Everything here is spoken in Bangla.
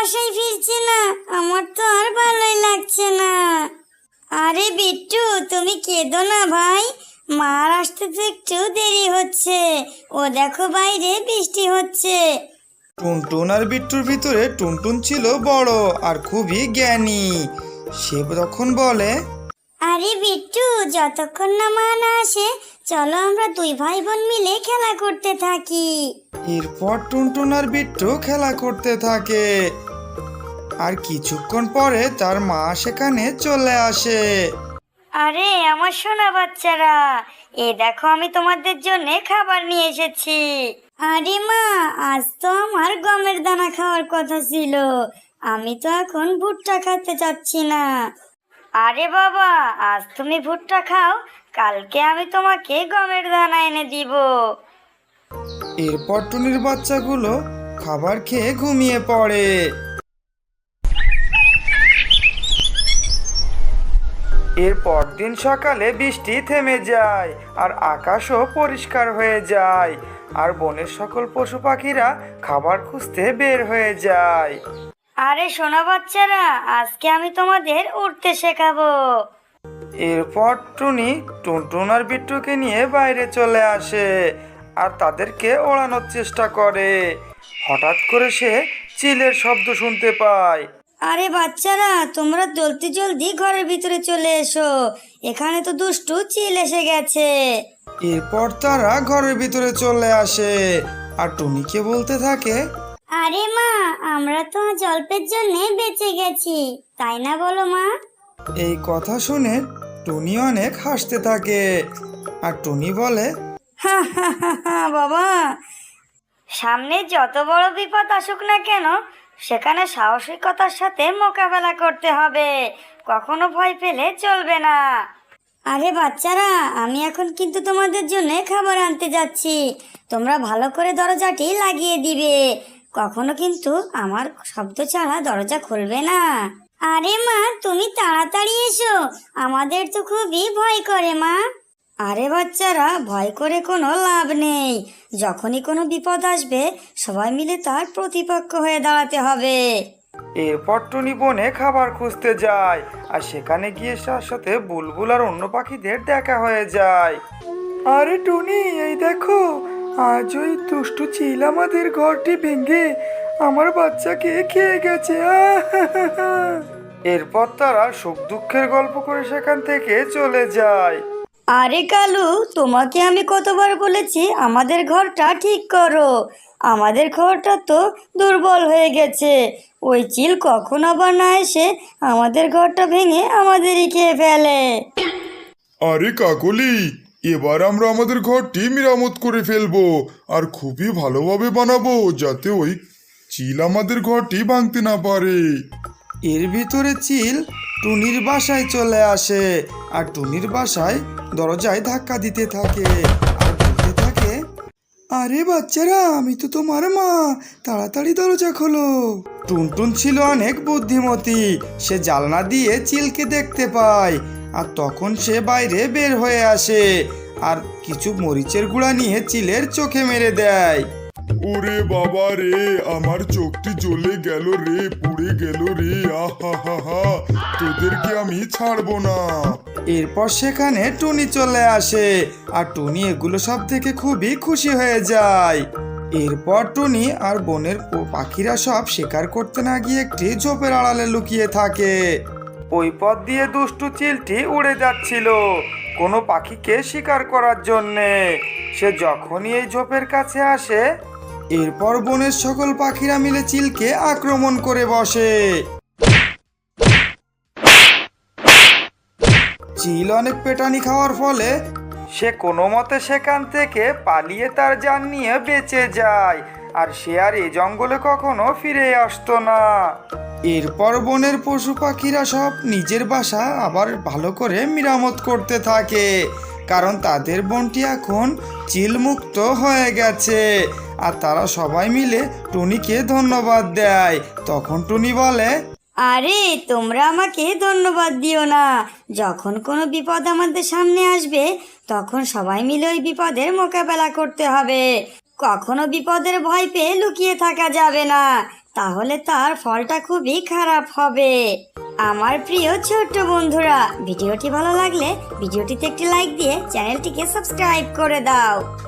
বাসায় ফিরছি না। আমার তো আর ভালোই লাগছে না। আরে বিট্টু তুমি কেঁদো না ভাই। মার আসতে তো একটু দেরি হচ্ছে। ও দেখো বাইরে বৃষ্টি হচ্ছে। টুনটুন আর বিট্টুর ভিতরে টুনটুন ছিল বড় আর খুবই জ্ঞানী। সে তখন বলে আরে বিট্টু যতক্ষণ না মা না আসে চলো আমরা দুই ভাই বোন মিলে খেলা করতে থাকি। এরপর টুনটুন আর বিট্টু খেলা করতে থাকে। আর কিছুক্ষণ পরে তার মা সেখানে চলে আসে। আরে আমার সোনা বাচ্চারা এ দেখো আমি তোমাদের জন্য খাবার নিয়ে এসেছি। আরে মা আজ তো আমার গমের দানা খাওয়ার কথা ছিল। আমি তো এখন ভুট্টা খেতে চাচ্ছি না। আরে বাবা আজ তুমি ভুট্টা খাও কালকে আমি তোমাকে গমের দানা এনে দিব। এরপর টুনির বাচ্চাগুলো খাবার খেয়ে ঘুমিয়ে পড়ে। এর পরদিন সকালে বৃষ্টি থেমে যায় আর আকাশও পরিষ্কার হয়ে যায়। আর বনের সকল পশু পাখিরা খাবার খুঁজতে বের হয়ে যায়। আরে সোনা বাচ্চারা আজকে আমি তোমাদের উঠতে শেখাবো। এরপর টুনি টুনটুন আর বিট্টুকে নিয়ে বাইরে চলে আসে আর তাদেরকে ওড়ানোর চেষ্টা করে। হঠাৎ করে সে চিলের শব্দ শুনতে পায়। আরে বাচ্চারা তোমরা জলদি জলদি ঘরের ভিতরে চলে এসো। এখানে তো দুষ্টু চিল এসে গেছে। এরপর তারা ঘরের ভিতরে চলে আসে। আর টুনিকে বলতে থাকে? আরে মা আমরা তো আজ অল্পের জন্য বেঁচে গেছি তাই না বলো মা? এই কথা শুনে টুনি অনেক হাসতে থাকে। আর টুনি বলে হা হা হা হা, বাবা। সামনে যত বড় বিপদ আসুক না কেন সেখানে সাহসিকতার সাথে মোকাবেলা করতে হবে। কখনো ভয় পেলে চলবে না। আরে বাচ্চারা, আমি এখন কিন্তু তোমাদের জন্য খাবার আনতে যাচ্ছি। তোমরা ভালো করে দরজাটি লাগিয়ে দিবে। কখনো কিন্তু আমার শব্দ ছাড়া দরজা খুলবে না। আরে মা, তুমি তাড়াতাড়ি এসো। আমাদের তো খুবই ভয় করে মা। আরে বাচ্চারা, ভয় করে কোনো লাভ নেই। যখনই কোনো বিপদ আসবে, সবাই মিলে তার প্রতিপক্ষ হয়ে দাঁড়াতে হবে। এরপর টুনি বনে খাবার খুঁজতে যায় আর সেখানে গিয়ে তার সাথে বুলবুল আর অন্য পাখিদের দেখা হয়ে যায়। আরে টুনি, এই দেখো, আজ ওই দুষ্টু চিল আমাদের ঘরটি ভেঙে আমার বাচ্চাকে খেয়ে গেছে। এরপর তারা সুখ দুঃখের গল্প করে সেখান থেকে চলে যায়। আরে কালু তোমাকে আমি কতবার বলেছি আমাদের ঘরটা ঠিক করো। আমাদের ঘরটা তো দুর্বল হয়ে গেছে। ওই চিল কখন আবার না এসে আমাদের ঘরটা ভেঙে আমাদেরই খেয়ে ফেলে। আরে কাকলি এবার আমরা আমাদের ঘরটি মেরামত করে ফেলব আর খুবই ভালোভাবে বানাবো যাতে ওই চিল আমাদের ঘরটি ভাঙতে না পারে। এর ভিতরে চিল টুনির বাসায় চলে আসে। আর টুনির বাসায় দরজায় ধাক্কা দিতে থাকে। আর বলতে থাকে, আরে বাচ্চারা, আমি তো তোমার মা। তাড়াতাড়ি দরজা খোলো। টুনটুন ছিল অনেক বুদ্ধিমতী। সে জালনা দিয়ে চিলকে দেখতে পায়। আর তখন সে বাইরে বের হয়ে আসে। আর কিছু মরিচের গুঁড়া নিয়ে চিলের চোখে মেরে দেয়। ওরে বাবা রে, আমার চোখটি জ্বলে গেল রে, পুড়ে গেল রে আহা হা হা তোদেরকে আমি ছাড়বো না। এরপর সেখানে টুনি চলে আসে, আর টুনি এগুলো সব থেকে খুবই খুশি হয়ে যায়। এরপর টুনি আর বনের পাখিরা সব শিকার করতে না গিয়ে একটি ঝোপের আড়ালে লুকিয়ে থাকে। ওই পথ দিয়ে দুষ্টু চিলটি উড়ে যাচ্ছিল কোনো পাখিকে শিকার করার জন্যে। সে যখনই এই ঝোপের কাছে আসে এরপর বনের সকল পাখিরা মিলে চিলকে আক্রমণ করে বসে। চিল অনেক পেটানি খাওয়ার ফলে সে কোনো মতে সেখান থেকে পালিয়ে তার যান নিয়ে বেঁচে যায়, আর সে আর এই জঙ্গলে কখনো ফিরে আসতো না। এরপর বনের পশু পাখিরা সব নিজের বাসা আবার ভালো করে মেরামত করতে থাকে, কারণ তাদের বনটি এখন চিলমুক্ত হয়ে গেছে। আর তারা সবাই মিলে টুনিকে ধন্যবাদ দেয়। তখন টুনি বলে, আরে, তোমরা আমাকে ধন্যবাদ দিও না। যখন কোনো বিপদ আমাদের সামনে আসবে, তখন সবাই মিলে ওই বিপদের মোকাবেলা করতে হবে। কখনো বিপদের ভয় পেয়ে লুকিয়ে থাকা যাবে না। তাহলে তার ফলটা খুবই খারাপ হবে। আমার প্রিয় ছোট্ট বন্ধুরা, ভিডিওটি ভালো লাগলে ভিডিওটিতে একটি লাইক দিয়ে চ্যানেলটিকে সাবস্ক্রাইব করে দাও।